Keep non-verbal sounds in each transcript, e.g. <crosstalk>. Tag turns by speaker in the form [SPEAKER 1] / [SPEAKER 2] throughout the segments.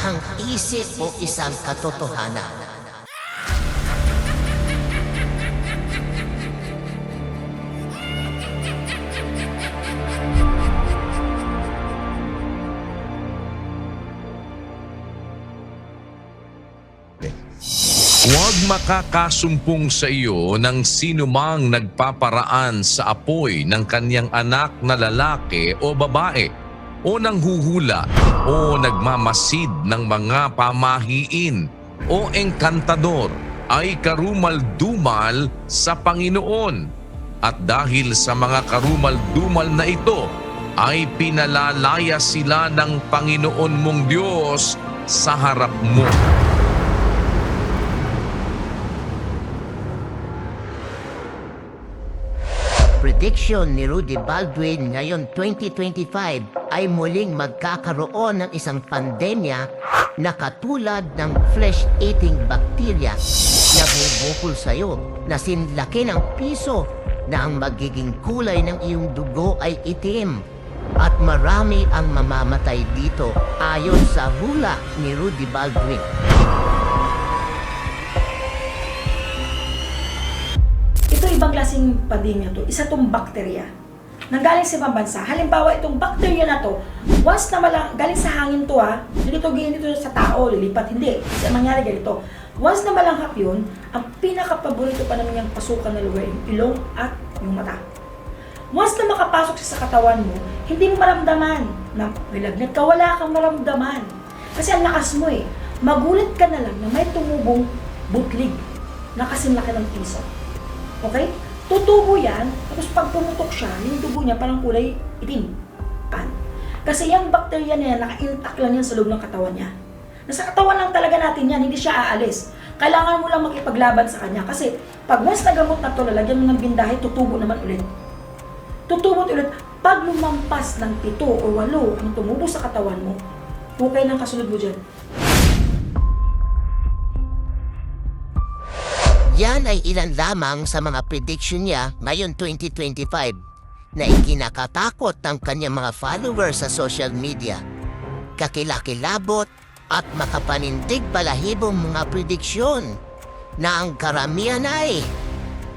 [SPEAKER 1] sangkatang isip o isang katotohanan.
[SPEAKER 2] Huwag makakasumpong sa iyo ng sinumang nagpaparaan sa apoy ng kanyang anak na lalaki o babae o nanghuhula o nagmamasid ng mga pamahiin o engkantador ay karumal-dumal sa Panginoon. At dahil sa mga karumal-dumal na ito, ay pinalalaya sila ng Panginoon mong Diyos sa harap mo.
[SPEAKER 1] Prediction ni Rudy Baldwin ngayon 2025 ay muling magkakaroon ng isang pandemya na katulad ng flesh-eating bacteria na bubukol sa'yo na sinlaki ng piso na ang magiging kulay ng iyong dugo ay itim at marami ang mamamatay dito ayon sa hula ni Rudy Baldwin.
[SPEAKER 3] Ibang klaseng pandemya to. Isa tong bakterya. Nanggaling sa ibang bansa. Halimbawa, itong bakterya na to, once na malang, galing sa hangin to ha, hindi to ganyan dito sa tao, lilipat, hindi. Kasi ang mangyari ganito. Once na malanghap yun, ang pinaka-paborito pa naman niyang pasukan na lugar, yung ilong at yung mata. Once na makapasok siya sa katawan mo, hindi mo maramdaman na nilagnat ka, wala kang maramdaman. Kasi ang lakas mo eh. Magulat ka na lang na may tumubong butlig na kasinlaki ng piso. Okay? Tutubo yan, tapos pag pumutok siya, yung tubo niya parang kulay itim. Pan. Kasi yung bakterya na yan, naka-intact lang yan sa loob ng katawan niya. Nasa katawan lang talaga natin yan, hindi siya aalis. Kailangan mo lang makipaglaban sa kanya. Kasi pag once na gamot na to, lalagyan mo ng bindahe, tutubo naman ulit. Tutubo ulit. Pag lumampas ng pito o walo ang tumubo sa katawan mo, hukay ng kasunod mo dyan.
[SPEAKER 1] Yan ay ilan lamang sa mga prediction niya ngayon 2025 na ikinakatakot ng kanyang mga followers sa social media. Kakilakilabot at makapanindig balahibong mga prediksyon na ang karamihan ay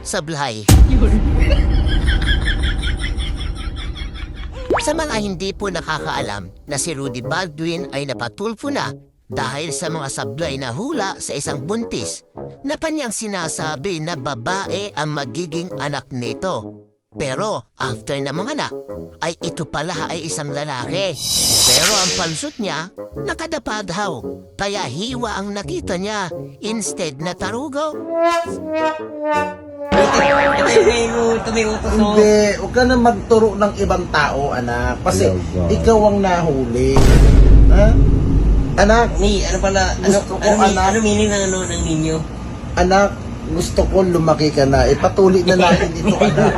[SPEAKER 1] sablay. Sa mga hindi po nakakaalam na si Rudy Baldwin ay napatulfo na dahil sa mga sablay na hula sa isang buntis na panyang sinasabi na babae ang magiging anak nito. Pero after na mga anak, ay ito pala ay isang lalaki. Pero ang pansot niya, nakadapa daw. Kaya hiwa ang nakita niya instead na tarugo.
[SPEAKER 4] Ko so.
[SPEAKER 5] Hindi, huwag ka na magturo ng ibang tao, anak. Kasi ikaw ang nahuli. Ha? Anak,
[SPEAKER 4] Ni, ano pala, ano,
[SPEAKER 5] Gusto ko,
[SPEAKER 4] ano, mi-
[SPEAKER 5] anak.
[SPEAKER 4] ano meaning ng ano, ng ninyo?
[SPEAKER 5] anak, gusto ko lumaki ka na. Ipatuloy na natin ito, anak.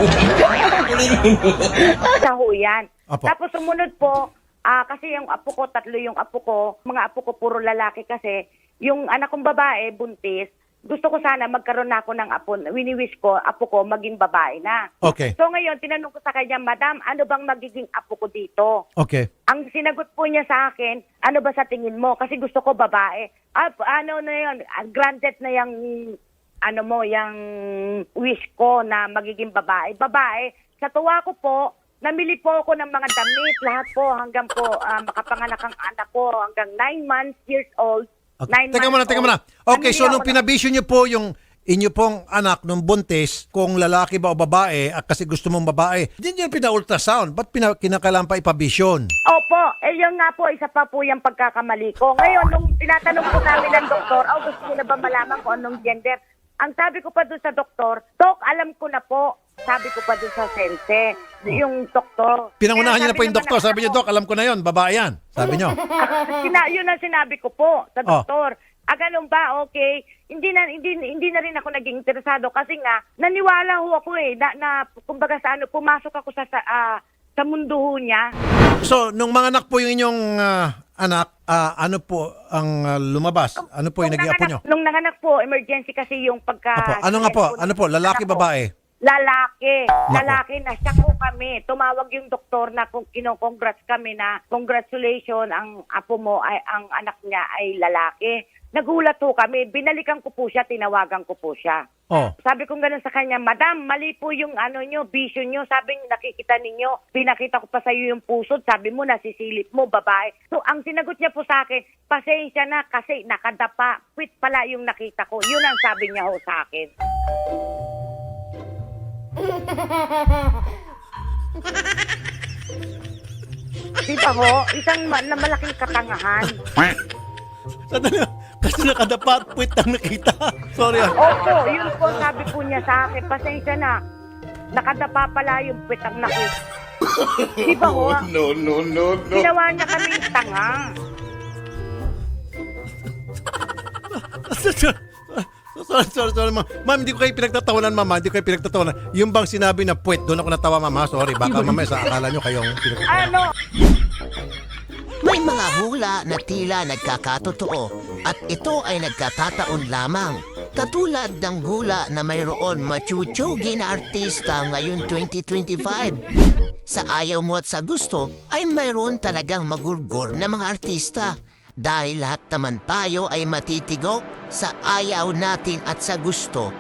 [SPEAKER 6] sa ho yan.
[SPEAKER 7] Apo.
[SPEAKER 6] Tapos sumunod po, ah, kasi yung apo ko, tatlo yung apo ko, mga apo ko puro lalaki kasi, yung anak kong babae, buntis, gusto ko sana magkaroon na ako ng apo, wini-wish ko, apo ko maging babae na.
[SPEAKER 7] Okay.
[SPEAKER 6] So ngayon, tinanong ko sa kanya, Madam, ano bang magiging apo ko dito?
[SPEAKER 7] Okay.
[SPEAKER 6] Ang sinagot po niya sa akin, ano ba sa tingin mo? Kasi gusto ko babae. Ah, ano na yun, ah, granted na yung, ano mo, yung wish ko na magiging babae. Babae, sa tuwa ko po, namili po ako ng mga damit, lahat po, hanggang po ah, makapanganak ang anak ko, hanggang 9 months, years old.
[SPEAKER 7] okay.
[SPEAKER 6] Nine
[SPEAKER 7] Teka muna, teka muna. Okay,
[SPEAKER 6] Namili
[SPEAKER 7] so nung pinabisyon niyo po yung inyo pong anak nung buntis, kung lalaki ba o babae, at kasi gusto mong babae, hindi niyo pina-ultrasound. Ba't pina, kinakailangan pa ipabisyon?
[SPEAKER 6] Opo, eh yun nga po, isa pa po yung pagkakamali ko. Ngayon, nung tinatanong po namin ng doktor, oh, gusto niyo na ba malaman kung anong gender? Ang sabi ko pa doon sa doktor, Dok, alam ko na po. Sabi ko pa doon sa sense, yung doktor.
[SPEAKER 7] Pinangunahan niyo na po yung doktor. Sabi niyo, Dok, alam ko na yon babae yan. Sabi niyo. <laughs>
[SPEAKER 6] Sina, yun ang sinabi ko po sa
[SPEAKER 7] Oh.
[SPEAKER 6] doktor. Ah, ganun ba? Okay. Hindi na hindi hindi na rin ako naging interesado kasi nga naniwala ho ako eh na, na kumbaga sa ano pumasok ako sa sa, ah, sa mundo ho niya.
[SPEAKER 7] So, nung mga anak po yung inyong ah, anak, ah, ano po ang ah, lumabas? Ano po yung
[SPEAKER 6] Nung
[SPEAKER 7] naging apo niyo?
[SPEAKER 6] nanganak- Nung nanganak po, emergency kasi yung pagka...
[SPEAKER 7] Apo. Ano nga po? Ano po? Lalaki,
[SPEAKER 6] anak
[SPEAKER 7] babae?
[SPEAKER 6] Lalaki. Lalaki na siya ko kami. Tumawag yung doktor na kung kino-congrats kami na congratulations ang apo mo ay ang anak niya ay lalaki. Nagulat ho kami. Binalikan ko po siya, tinawagan ko po siya.
[SPEAKER 7] Oh.
[SPEAKER 6] Sabi ko ganun sa kanya, Madam, mali po yung ano nyo, vision nyo. Sabi niyo, nakikita ninyo, pinakita ko pa sa iyo yung pusod. Sabi mo, nasisilip mo, babae. So, ang sinagot niya po sa akin, pasensya na kasi nakadapa. Quit pala yung nakita ko. Yun ang sabi niya ho sa akin. <laughs> Di ba ho? Isang ma- na malaking katangahan.
[SPEAKER 7] Sandali, kasi nakadapat, puwit ang nakita. Sorry ah.
[SPEAKER 6] Opo, yun po sabi po niya sa akin. Pasensya na. Nakadapa pala yung pitang nakit. Di ba ho? No, no, no, no. Ginawa niya kami tanga.
[SPEAKER 7] sorry, sorry, sorry, ma'am. Ma'am, hindi ko kayo pinagtatawanan, ma'am. Hindi ko kayo pinagtatawanan. Yung bang sinabi na puwet, doon ako natawa, ma'am. ha? Sorry, baka mamaya sa akala nyo kayong pinagtatawanan.
[SPEAKER 6] Ano?
[SPEAKER 1] May mga hula na tila nagkakatotoo at ito ay nagkakataon lamang. Katulad ng hula na mayroon machuchugi na artista ngayon 2025. Sa ayaw mo at sa gusto ay mayroon talagang magurgor na mga artista. Dahil lahat naman tayo ay matitigok sa ayaw natin at sa gusto.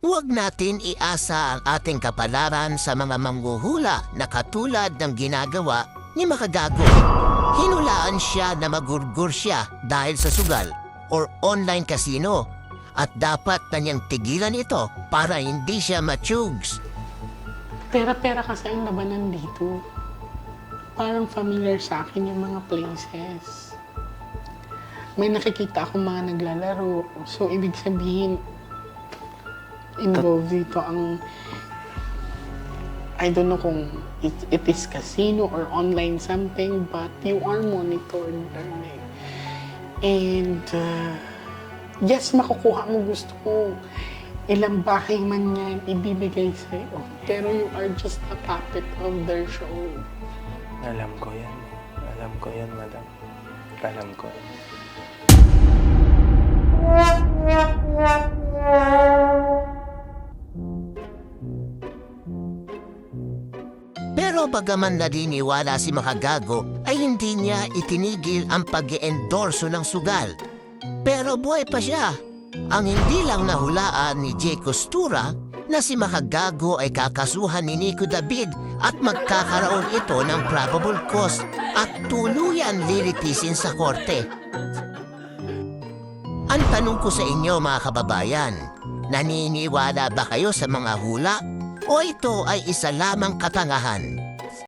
[SPEAKER 1] Huwag natin iasa ang ating kapalaran sa mga manghuhula na katulad ng ginagawa ni Makagago. Hinulaan siya na magurgur siya dahil sa sugal or online casino at dapat na niyang tigilan ito para hindi siya machugs.
[SPEAKER 8] Pera-pera kasi ang labanan dito. Parang familiar sa akin yung mga places. May nakikita akong mga naglalaro. So, ibig sabihin, involved dito ang I don't know kung it, it is casino or online something, but you are monitored learning. And uh, yes, makukuha mo gusto ko. Ilang bahay man yan, ibibigay sa'yo. Pero you are just a puppet of their show.
[SPEAKER 9] Alam ko yan. Alam ko yan, madam. Alam ko.
[SPEAKER 1] Pero bagaman naniniwala si Makagago ay hindi niya itinigil ang pag endorso ng sugal. Pero buhay pa siya. Ang hindi lang nahulaan ni Jay Costura na si Makagago ay kakasuhan ni Nico David at magkakaroon ito ng probable cause at tuluyan lilitisin sa korte. Ang tanong ko sa inyo mga kababayan, naniniwala ba kayo sa mga hula o ito ay isa lamang katangahan?